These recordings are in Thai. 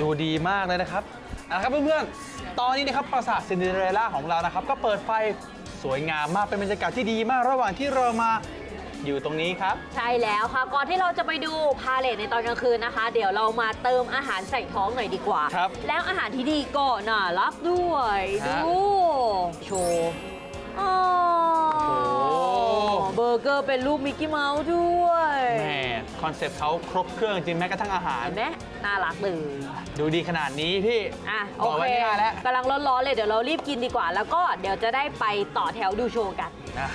ดูดีมากเลยนะครับเอาละครับเพื่อนๆ ตอนนี้นะครับปราสาทซินเดอเรลล่าของเรานะครับ ก็เปิดไฟสวยงามมากเป็นบรรยากาศที่ดีมากระหว่างที่เรามาอยู่ตรงนี้ครับ ใช่แล้วค่ะ ก่อนที่เราจะไปดูพาเลทในตอนกลางคืนนะคะ เดี๋ยวเรามาเติมอาหารใส่ท้องหน่อยดีกว่า ครับ แล้วอาหารที่ดีก็น่ารักด้วย ฮะ ดู โชว์อ๋อโอ้เบอร์เกอร์เป็นรูปมิกกี้เมาส์ด้วย แหม่คอนเซปต์เขาครบเครื่องจริงแม้กระทั่งอาหาร เห็นไหมน่ารักเลยดูดีขนาดนี้พี่อะบโออกเคไว้ง่ายๆแล้วกำลังร้อนๆเลยเดี๋ยวเรารีบกินดีกว่า แล้วก็เดี๋ยวจะได้ไปต่อแถวดูโชว์กัน นะ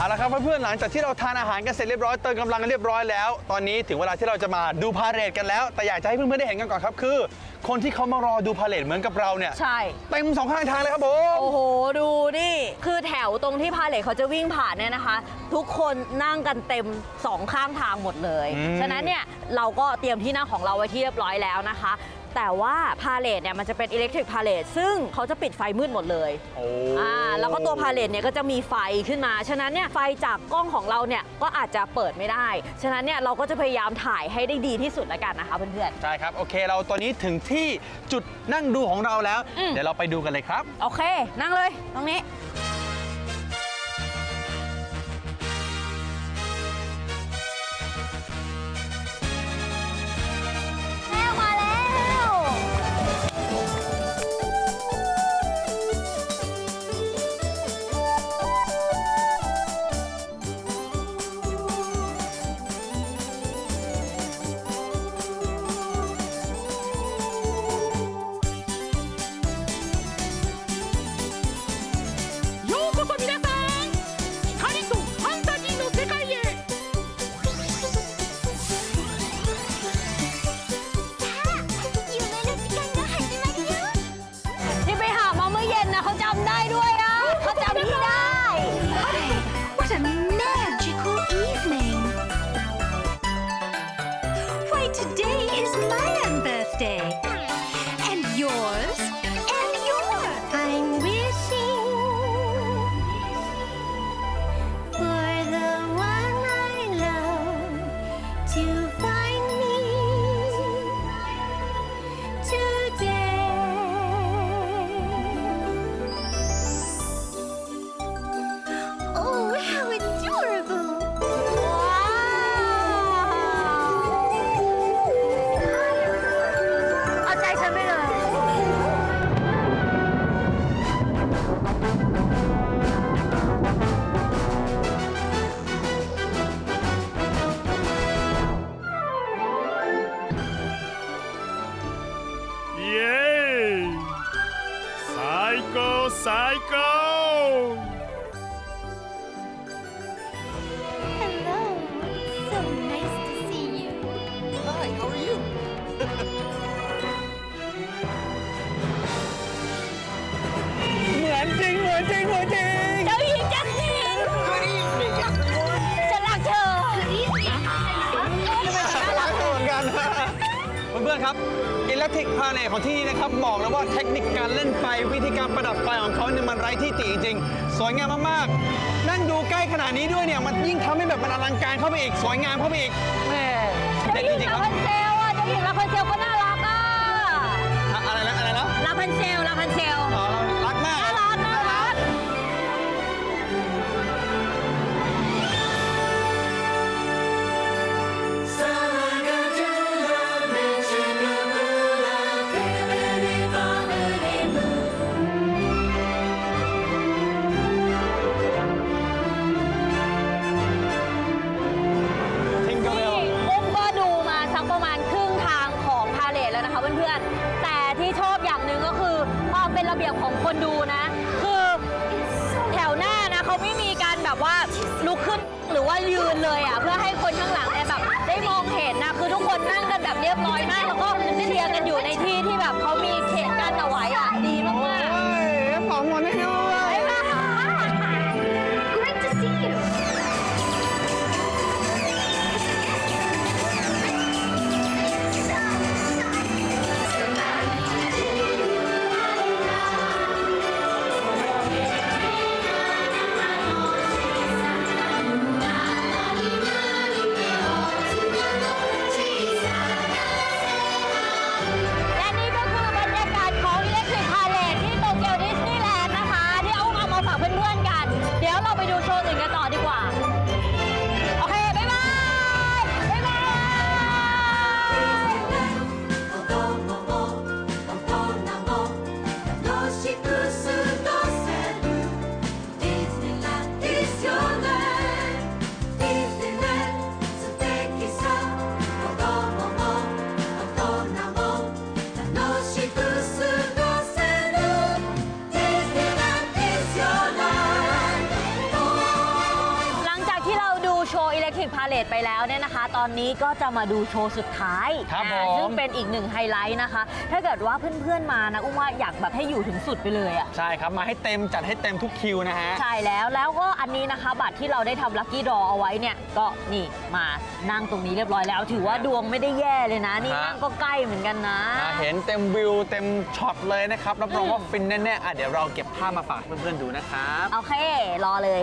เอาละครับเพื่อนๆหลังจากที่เราทานอาหารกันเสร็จเรียบร้อยเติมกำลังกันเรียบร้อยแล้ว ตอนนี้ถึงเวลาที่เราจะมาดูพาเหรดกันแล้ว แต่อยากจะให้เพื่อนๆได้เห็นกันก่อนครับคือ คนที่เขามารอดูพาเหรดเหมือนกับเราเนี่ยใช่ เต็มสองข้างทางเลยครับผม โอ้โห ดูนี่คือแถวตรงที่พาเลทเขาจะวิ่งผ่านเนี่ยนะคะ ทุกคนนั่งกันเต็มสองข้างทางหมดเลย อืม ฉะนั้นเนี่ยเราก็เตรียมที่นั่งของเราไว้ที่เรียบร้อยแล้วนะคะ แต่ว่าพาเลทเนี่ยมันจะเป็นอิเล็กทริกพาเลทซึ่งเขาจะปิดไฟมืดหมดเลยโอ้อ่าแล้วก็ตัวพาเลทเนี่ยก็จะมีไฟขึ้นมา ฉะนั้นเนี่ยไฟจากกล้องของเราเนี่ยก็อาจจะเปิดไม่ได้ ฉะนั้นเนี่ยเราก็จะพยายามถ่ายให้ได้ดีที่สุดแล้วกันนะคะเพื่อนใช่ครับโอเคเราตอนนี้ถึงที่จุดนั่งดูของเราแล้วอืมเดี๋ยวเราไปดูกันเลยครับ ๆ โอเค นั่งเลยตรงนี้ เก้ Hello. So nice to see you. Hi, how are you? เหมือนจริงเหมือนจริงเหมือนจริง เจ้าหญิงจัสติน Good evening, รักเธอเหมือนกัน เพื่อนๆครับ อิเล็กทริกพาเนของที่นี่นะครับ บอกเลยว่าเทคนิคการเล่นไฟวิธีการประดับไฟของเขาเนี่ยมันไร้ที่ติจริงๆสวยงามมากๆ นั่งดูใกล้ขนาดนี้ด้วยเนี่ย มันยิ่งทำให้แบบมันอลังการเข้าไปอีก สวยงามเข้าไปอีกแม่เจ้าเด็ดหจญิงริงๆลาครับพันเซลอะเจ้าหญิงลาพันเซลก็น่ารักอะ อะอะไรนะอะไรนะ ลาพันเซล ลาพันเซล ยืนเลยอะเพื่อให้คนข้างหลังเนี่ยแบบได้มองเห็นนะคือทุกคนนั่งกันแบบเรียบร้อยมากแล้วก็เชียร์กันอยู่ในที่ที่แบบเขามี Electric Palace ไปแล้วเนี่ยนะคะ ตอนนี้ก็จะมาดูโชว์สุดท้ายครับอ่าผม ซึ่งเป็นอีกหนึ่งไฮไลท์นะคะ ถ้าเกิดว่าเพื่อนๆมานะอุ้มว่าอยากแบบให้อยู่ถึงสุดไปเลยอะ ใช่ครับ มาให้เต็มจัดให้เต็มทุกคิวนะฮะ ใช่แล้วแล้วก็อันนี้นะคะ บัตรที่เราได้ทำลัคกี้ดอเอาไว้เนี่ย ก็นี่มานั่งตรงนี้เรียบร้อยแล้ว ถือว่าดวงไม่ได้แย่เลยนะ นี่ฮะ นั่งก็ใกล้เหมือนกันนะ อ่าเห็นเต็มวิวเต็มช็อตเลยนะครับรับรองว่าฟินแน่ๆอะเดี๋ยวเราเก็บภาพมาฝากเพื่อนๆดูนะครับ โอเค รอเลย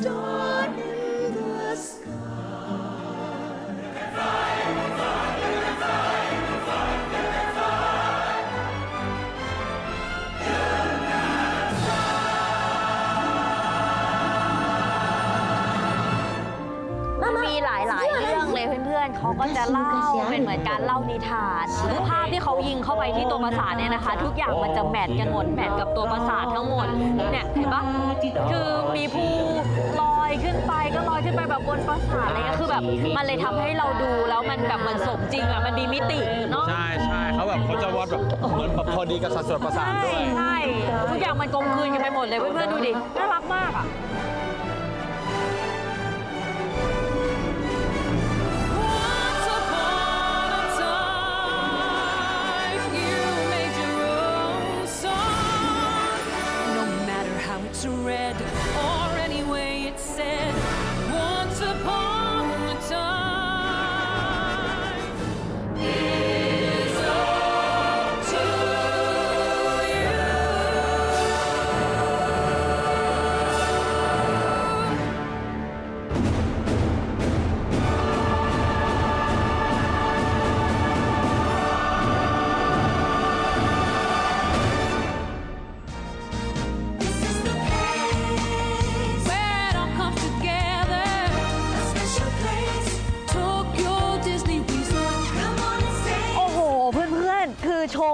stars. ก็จะเล่าเป็นเหมือนการเล่านิทานคือภาพที่เขายิงเข้าไปที่ตัวปราสาทเนี่ยนะคะ ทุกอย่างมันจะแมทกันหมดแมทกับตัวปราสาททั้งหมดเนี่ยเห็นปะคือมีภูลอยขึ้นไปก็ลอยขึ้นไปแบบบนปราสาทอะไรเงี้ยคือแบบมันเลยทำให้เราดูแล้วมันแบบเหมือนสมจริงอะมันมีมิติเนาะใช่ใช่เขาแบบเขาจะวัดแบบเหมือนแบบพอดีกับสัดส่วนประสาทใช่ด้วยใช่ทุกอย่างมันกลมกลืนกันไปหมดเลยเพื่อนๆดูดิน่ารักมากอะ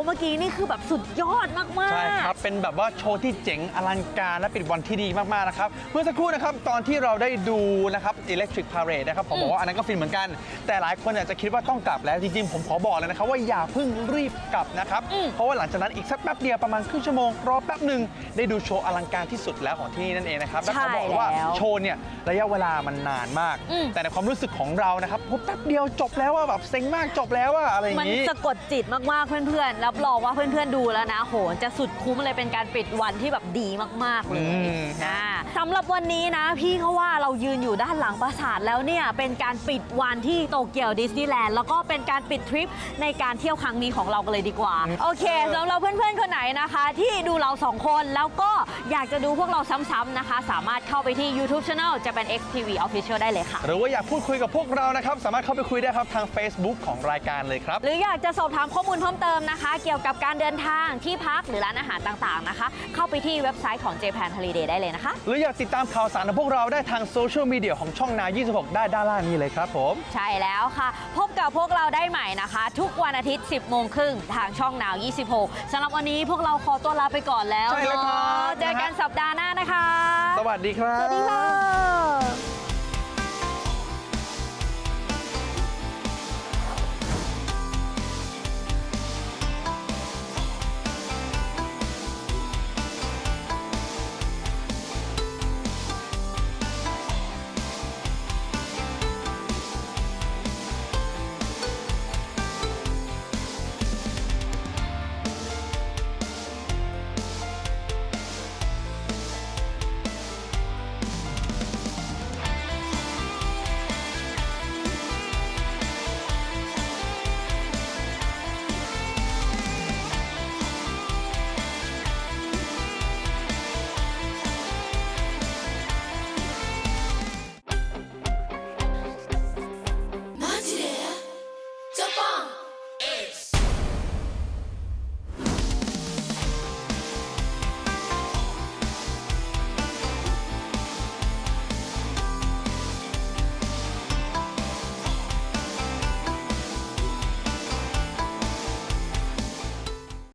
ว์เมื่อกี้นี่คือแบบสุดยอดมากๆ ใช่ครับ เป็นแบบว่าโชว์ที่เจ๋งอลังการและเป็นวันที่ดีมากๆนะครับ เมื่อสักครู่นะครับตอนที่เราได้ดูนะครับ Electric Parade นะครับผมบอกว่าอันนั้นก็ฟินเหมือนกัน แต่หลายคนอาจจะคิดว่าต้องกลับแล้ว จริงๆ ผมขอบอกเลยนะครับว่าอย่าเพิ่งรีบกลับนะครับ เพราะว่าหลังจากนั้นอีกสักแป๊บเดียวประมาณครึ่งชั่วโมงรอแป๊บหนึ่งได้ดูโชว์อลังการที่สุดแล้วของที่นี่นั่นเองนะครับและขอบอกเลยว่าใช่แล้วโชว์เนี่ยระยะเวลามันนานมากอืมแต่ในความรู้สึกของเรานะครับโอ้แป๊บเดียวจบแล้วว่าแบบเซ็งมากจบแล้วว่าอะไรอย่ามันงนี้สะกดจิตมากๆเพื่อนๆรับรองว่าเพื่อนๆดูแล้วนะโหจะสุดคุ้มเลยเป็นการปิดวันที่แบบดีมากๆเลยอืมอ่าสำหรับวันนี้นะ พี่เขาว่าเรายืนอยู่ด้านหลังปราสาทแล้วเนี่ยเป็นการปิดวันที่โตเกียวดิสนีย์แลนด์แล้วก็เป็นการปิดทริปในการเที่ยวครั้งนี้ของเรากันเลยดีกว่า โอเคสำหรับเพื่อนๆคนไหนนะคะ ที่ดูเราสองคนแล้วก็อยากจะดูพวกเราซ้ำๆนะคะ สามารถเข้าไปที่ YouTube Channel จะเป็น XTV Official ได้เลยค่ะ หรือว่าอยากพูดคุยกับพวกเรานะครับ สามารถเข้าไปคุยได้ครับทาง Facebook ของรายการเลยครับ หรืออยากจะสอบถามข้อมูลเพิ่มเติมนะคะเกี่ยวกับการเดินทางที่พักหรือร้านอาหารต่างๆนะคะ เข้าไปที่เว็บไซต์ของ Japan Holiday ได้เลยนะคะ หรืออยากติดตามข่าวสารของพวกเราได้ทางโซเชียลมีเดียของช่องนา 26 ได้ด้านล่างนี้เลยครับผม ใช่แล้วค่ะ พบกับพวกเราได้ใหม่นะคะ ทุกวันอาทิตย์ 10 โมงครึ่งทางช่องนาว 26สำหรับวันนี้พวกเราขอตัวลาไปก่อนแล้วใช่แล้วครับ เนอะเจอกันสัปดาห์หน้านะคะ สวัสดีครับ สวัสดีค่ะ